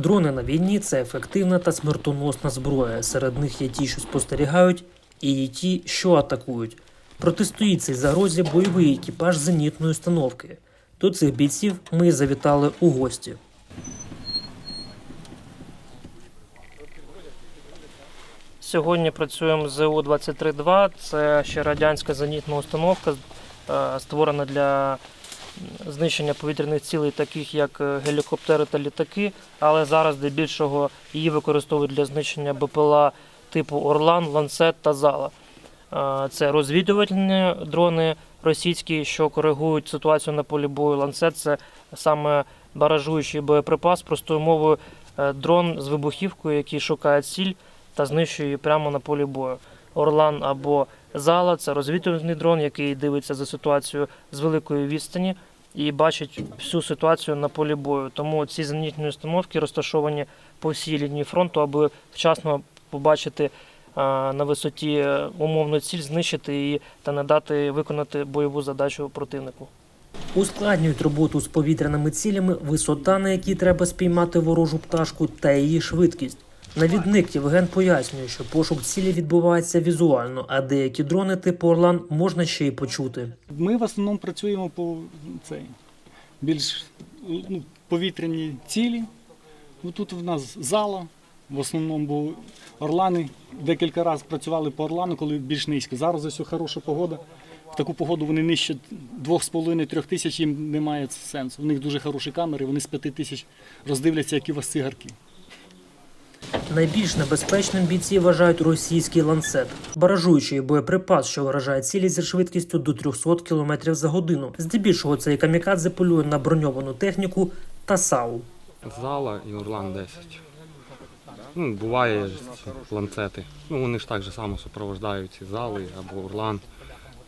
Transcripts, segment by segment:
Дрони на війні це ефективна та смертоносна зброя. Серед них є ті, що спостерігають, і є ті, що атакують. Протистоїть цій загрозі бойовий екіпаж зенітної установки. До цих бійців ми завітали у гості. Сьогодні працюємо з ЗУ-23-2. Це ще радянська зенітна установка, е, створена для знищення повітряних цілей, таких як е, гелікоптери та літаки, але зараз здебільшого її використовують для знищення БПЛА типу Орлан, Ланцет та Зала. Е, Це розвідувальні дрони російські, що коригують ситуацію на полі бою. Ланцет це саме баражуючий боєприпас, простою мовою е, дрон з вибухівкою, який шукає ціль та знищує її прямо на полі бою. Орлан або Зала це розвідувальний дрон, який дивиться за ситуацією з великої відстані і бачить всю ситуацію на полі бою. Тому ці зенітні установки розташовані по всій лінії фронту, аби вчасно побачити на висоті е, умовну ціль, знищити її та не дати виконати бойову задачу противнику. Ускладнюють роботу з повітряними цілями висота, на якій треба спіймати ворожу пташку, та її швидкість. Навідник Євген пояснює, що пошук цілі відбувається візуально, а деякі дрони типу Орлан можна ще й почути. Ми в основному працюємо по цей, більш ну, повітряні цілі. Ну, тут в нас зала, в основному бо орлани. Декілька разів працювали по орлану, коли більш низько. Зараз ось хороша погода. В таку погоду вони нижче 2,5-3 тисяч їм немає сенсу. У них дуже хороші камери, вони з 5 тисяч роздивляться, які у вас цигарки. Найбільш небезпечним бійці вважають російський ланцет, баражуючий боєприпас, що вражає цілі зі швидкістю до 300 км за годину. Здебільшого цей камікадзе полює на броньовану техніку та САУ. Зала і Орлан 10. Ну, буває ланцети. Ну, вони ж так же само супроводжають ці зали або Орлан.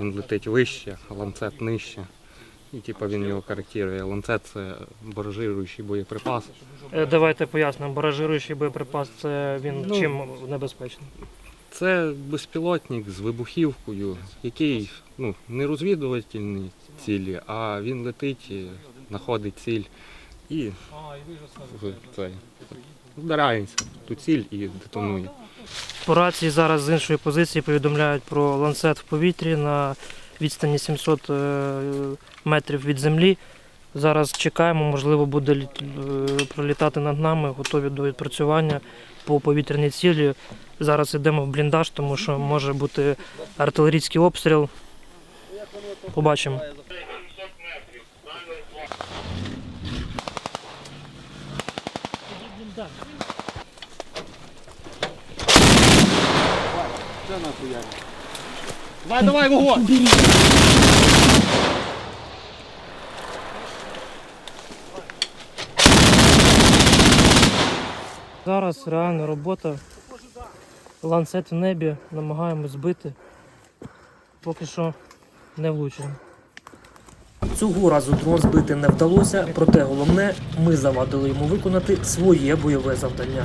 Він летить вище, а ланцет нижче. І типу він його коректує. Ланцет це баражируючий боєприпас. Е, Давайте пояснимо. Баражируючий боєприпас це він Ну, чим небезпечний. Це безпілотник з вибухівкою, який ну, не розвідувальні цілі, а він летить, і знаходить ціль і цей, вдарається ту ціль і детонує. По рації зараз з іншої позиції повідомляють про ланцет в повітрі на відстані 700 е, метрів від землі. Зараз чекаємо, можливо, буде е, пролітати над нами, готові до відпрацювання по повітряній цілі. Зараз йдемо в бліндаж, тому що може бути артилерійський обстріл. Побачимо. Давай, давай, вогонь! Зараз реальна робота. Ланцет в небі, намагаємось збити. Поки що не влучено. Цього разу дрон збити не вдалося, проте головне, ми завадили йому виконати своє бойове завдання.